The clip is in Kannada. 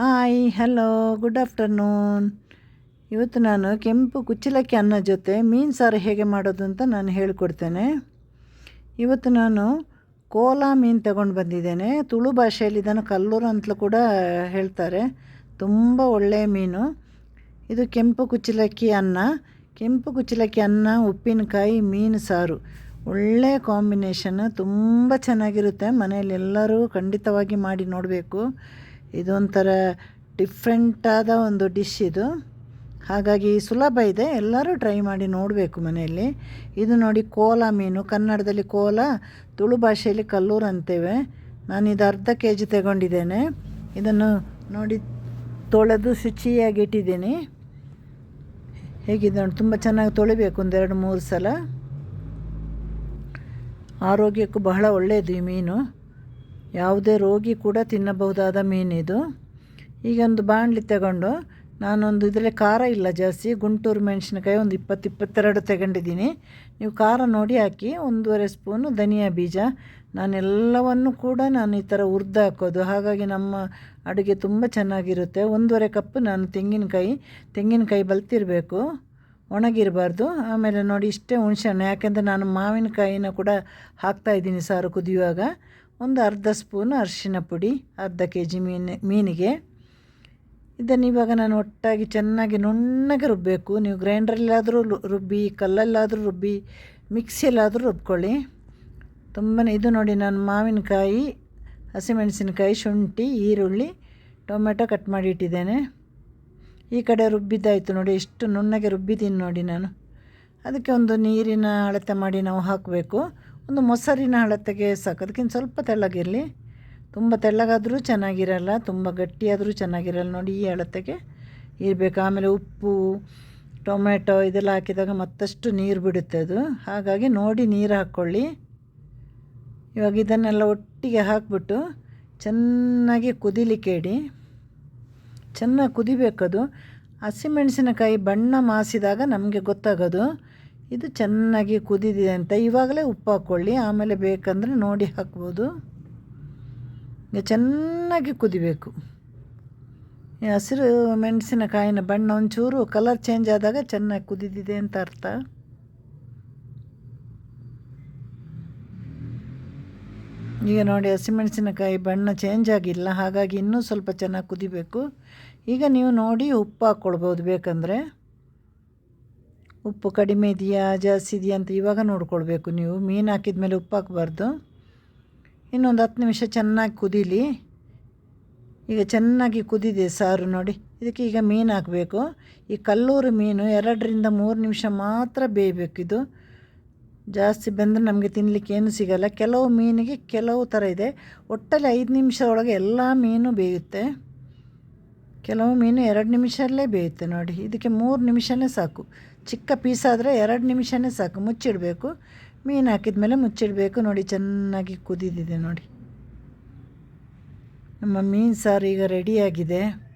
ಹಾಯ್ ಹಲೋ ಗುಡ್ ಆಫ್ಟರ್ನೂನ್ ಇವತ್ತು ನಾನು ಕೆಂಪು ಕುಚ್ಚಲಕ್ಕಿ ಅನ್ನ ಜೊತೆ ಮೀನು ಸಾರು ಹೇಗೆ ಮಾಡೋದು ಅಂತ ನಾನು ಹೇಳಿಕೊಡ್ತೇನೆ. ಇವತ್ತು ನಾನು ಕೋಲಾ ಮೀನು ತಗೊಂಡು ಬಂದಿದ್ದೇನೆ. ತುಳು ಭಾಷೆಯಲ್ಲಿ ಇದನ್ನು ಕಲ್ಲೂರು ಅಂತಲೂ ಕೂಡ ಹೇಳ್ತಾರೆ. ತುಂಬ ಒಳ್ಳೆಯ ಮೀನು. ಇದು ಕೆಂಪು ಕುಚ್ಚಲಕ್ಕಿ ಅನ್ನ. ಕೆಂಪು ಕುಚ್ಚಲಕ್ಕಿ ಅನ್ನ, ಉಪ್ಪಿನಕಾಯಿ, ಮೀನು ಸಾರು. ಒಳ್ಳೆಯ ಕಾಂಬಿನೇಷನ್. ತುಂಬ ಚೆನ್ನಾಗಿರುತ್ತೆ. ಮನೆಯಲ್ಲಿ ಎಲ್ಲರೂ ಖಂಡಿತವಾಗಿ ಮಾಡಿ ನೋಡಬೇಕು. ಇದೊಂಥರ ಡಿಫ್ರೆಂಟಾದ ಒಂದು ಡಿಶ್ ಇದು. ಹಾಗಾಗಿ ಸುಲಭ ಇದೆ. ಎಲ್ಲರೂ ಟ್ರೈ ಮಾಡಿ ನೋಡಬೇಕು ಮನೆಯಲ್ಲಿ. ಇದು ನೋಡಿ ಕೋಲ ಮೀನು. ಕನ್ನಡದಲ್ಲಿ ಕೋಲ, ತುಳು ಭಾಷೆಯಲ್ಲಿ ಕಲ್ಲೂರು ಅಂತೇವೆ. ನಾನು ಇದು ಅರ್ಧ ಕೆ ಜಿ ತಗೊಂಡಿದ್ದೇನೆ. ಇದನ್ನು ನೋಡಿ ತೊಳೆದು ಶುಚಿಯಾಗಿ ಇಟ್ಟಿದ್ದೀನಿ. ಹೇಗಿದೆ ತುಂಬ ಚೆನ್ನಾಗಿ ತೊಳಿಬೇಕು ಒಂದೆರಡು ಮೂರು ಸಲ. ಆರೋಗ್ಯಕ್ಕೂ ಬಹಳ ಒಳ್ಳೆಯದು ಈ ಮೀನು. ಯಾವುದೇ ರೋಗಿ ಕೂಡ ತಿನ್ನಬಹುದಾದ ಮೀನಿದು ಈಗ ಒಂದು ಬಾಣಲಿ ತಗೊಂಡು ನಾನೊಂದು ಇದರಲ್ಲಿ ಖಾರ ಇಲ್ಲ ಜಾಸ್ತಿ. ಗುಂಟೂರು ಮೆಣಸಿನಕಾಯಿ ಒಂದು ಇಪ್ಪತ್ತು ಇಪ್ಪತ್ತೆರಡು ತಗೊಂಡಿದ್ದೀನಿ. ನೀವು ಖಾರ ನೋಡಿ ಹಾಕಿ, ಒಂದೂವರೆ ಸ್ಪೂನು ಧನಿಯಾ ಬೀಜ. ನಾನೆಲ್ಲವನ್ನು ಕೂಡ ನಾನು ಈ ಥರ ಹುರ್ದು ಹಾಕೋದು. ಹಾಗಾಗಿ ನಮ್ಮ ಅಡುಗೆ ತುಂಬ ಚೆನ್ನಾಗಿರುತ್ತೆ. ಒಂದೂವರೆ ಕಪ್ ನಾನು ತೆಂಗಿನಕಾಯಿ ತೆಂಗಿನಕಾಯಿ ಬಲ್ತಿರಬೇಕು, ಒಣಗಿರಬಾರ್ದು. ಆಮೇಲೆ ನೋಡಿ ಇಷ್ಟೇ ಹುಣಸೆಹಣ್ಣು ಯಾಕೆಂದರೆ ನಾನು ಮಾವಿನಕಾಯಿನ ಕೂಡ ಹಾಕ್ತಾಯಿದ್ದೀನಿ ಸಾರು ಕುದಿಯುವಾಗ. ಒಂದು ಅರ್ಧ ಸ್ಪೂನು ಅರಿಶಿನ ಪುಡಿ, ಅರ್ಧ ಕೆ ಜಿ ಮೀನು, ಮೀನಿಗೆ. ಇದನ್ನು ಇವಾಗ ನಾನು ಒಟ್ಟಾಗಿ ಚೆನ್ನಾಗಿ ನುಣ್ಣಗೆ ರುಬ್ಬಬೇಕು ನೀವು ಗ್ರೈಂಡ್ರಲ್ಲಾದರೂ ರುಬ್ಬಿ, ಕಲ್ಲಲ್ಲಾದರೂ ರುಬ್ಬಿ, ಮಿಕ್ಸಿಯಲ್ಲಾದರೂ ರುಬ್ಕೊಳ್ಳಿ. ತುಂಬಾ ಇದು ನೋಡಿ ನಾನು ಮಾವಿನಕಾಯಿ, ಹಸಿಮೆಣಸಿನಕಾಯಿ, ಶುಂಠಿ, ಈರುಳ್ಳಿ, ಟೊಮೆಟೊ ಕಟ್ ಮಾಡಿ ಇಟ್ಟಿದ್ದೇನೆ. ಈ ಕಡೆ ರುಬ್ಬಿದ್ದಾಯಿತು ನೋಡಿ, ಎಷ್ಟು ನುಣ್ಣಗೆ ರುಬ್ಬಿದ್ದೀನಿ ನೋಡಿ ನಾನು. ಅದಕ್ಕೆ ಒಂದು ನೀರಿನ ಅಳತೆ ಮಾಡಿ ನಾವು ಹಾಕಬೇಕು. ಒಂದು ಮೊಸರಿನ ಅಳತೆಗೆ ಸಾಕು ಅದಕ್ಕಿಂತ ಸ್ವಲ್ಪ ತೆಳ್ಳಗಿರಲಿ. ತುಂಬ ತೆಳ್ಳಗಾದರೂ ಚೆನ್ನಾಗಿರಲ್ಲ, ತುಂಬ ಗಟ್ಟಿಯಾದರೂ ಚೆನ್ನಾಗಿರಲ್ಲ. ನೋಡಿ ಈ ಅಳತೆಗೆ ಇರಬೇಕು. ಆಮೇಲೆ ಉಪ್ಪು ಟೊಮೆಟೊ ಇದೆಲ್ಲ ಹಾಕಿದಾಗ ಮತ್ತಷ್ಟು ನೀರು ಬಿಡುತ್ತೆ ಅದು. ಹಾಗಾಗಿ ನೋಡಿ ನೀರು ಹಾಕ್ಕೊಳ್ಳಿ. ಇವಾಗ ಇದನ್ನೆಲ್ಲ ಒಟ್ಟಿಗೆ ಹಾಕ್ಬಿಟ್ಟು ಚೆನ್ನಾಗಿ ಕುದಿಲಿಕ್ಕೆ ಇಡಿ. ಚೆನ್ನಾಗಿ ಕುದಿಬೇಕದು. ಹಸಿಮೆಣಸಿನಕಾಯಿ ಬಣ್ಣ ಮಾಸಿದಾಗ ನಮಗೆ ಗೊತ್ತಾಗೋದು. ಇದು ಚೆನ್ನಾಗಿ ಕುದಿದಿದೆ ಅಂತ. ಇವಾಗಲೇ ಉಪ್ಪು ಹಾಕ್ಕೊಳ್ಳಿ. ಆಮೇಲೆ ಬೇಕಂದರೆ ನೋಡಿ ಹಾಕ್ಬೋದು. ಈಗ ಚೆನ್ನಾಗಿ ಕುದಿಬೇಕು. ಹಸಿರು ಮೆಣಸಿನಕಾಯಿನ ಬಣ್ಣ ಒಂಚೂರು ಕಲರ್ ಚೇಂಜ್ ಆದಾಗ ಚೆನ್ನಾಗಿ ಕುದಿದಿದೆ ಅಂತ ಅರ್ಥ. ಈಗ ನೋಡಿ ಹಸಿಮೆಣಸಿನಕಾಯಿ ಬಣ್ಣ ಚೇಂಜ್ ಆಗಿಲ್ಲ. ಹಾಗಾಗಿ ಇನ್ನೂ ಸ್ವಲ್ಪ ಚೆನ್ನಾಗಿ ಕುದಿಬೇಕು. ಈಗ ನೀವು ನೋಡಿ ಉಪ್ಪು ಹಾಕ್ಕೊಳ್ಬೋದು ಬೇಕಂದರೆ. ಉಪ್ಪು ಕಡಿಮೆ ಇದೆಯಾ, ಜಾಸ್ತಿ ಇದೆಯಾ ಅಂತ ಇವಾಗ ನೋಡ್ಕೊಳ್ಬೇಕು ನೀವು. ಮೀನು ಹಾಕಿದ ಮೇಲೆ ಉಪ್ಪು ಹಾಕಬಾರ್ದು ಇನ್ನೊಂದು ಹತ್ತು ನಿಮಿಷ ಚೆನ್ನಾಗಿ ಕುದೀಲಿ. ಈಗ ಚೆನ್ನಾಗಿ ಕುದಿದೆ ಸಾರು ನೋಡಿ. ಇದಕ್ಕೆ ಈಗ ಮೀನು ಹಾಕಬೇಕು. ಈ ಕಲ್ಲೂರು ಮೀನು ಎರಡರಿಂದ ಮೂರು ನಿಮಿಷ ಮಾತ್ರ ಬೇಯಬೇಕಿದು ಜಾಸ್ತಿ ಬೆಂದರೆ ನಮಗೆ ತಿನ್ನಲಿಕ್ಕೆ ಏನು ಸಿಗಲ್ಲ. ಕೆಲವು ಮೀನಿಗೆ ಕೆಲವು ಥರ ಇದೆ. ಒಟ್ಟಲ್ಲಿ ಐದು ನಿಮಿಷ ಒಳಗೆ ಎಲ್ಲ ಮೀನು ಬೇಯುತ್ತೆ. ಕೆಲವು ಮೀನು ಎರಡು ನಿಮಿಷಲ್ಲೇ ಬೇಯುತ್ತೆ ನೋಡಿ. ಇದಕ್ಕೆ ಮೂರು ನಿಮಿಷವೇ ಸಾಕು. ಚಿಕ್ಕ ಪೀಸ್ ಆದರೆ ಎರಡು ನಿಮಿಷವೇ ಸಾಕು. ಮುಚ್ಚಿಡಬೇಕು. ಮೀನು ಹಾಕಿದ ಮೇಲೆ ಮುಚ್ಚಿಡಬೇಕು. ನೋಡಿ, ಚೆನ್ನಾಗಿ ಕುದಿದಿದೆ ನೋಡಿ. ನಮ್ಮ ಮೀನು ಸಾರು ಈಗ ರೆಡಿಯಾಗಿದೆ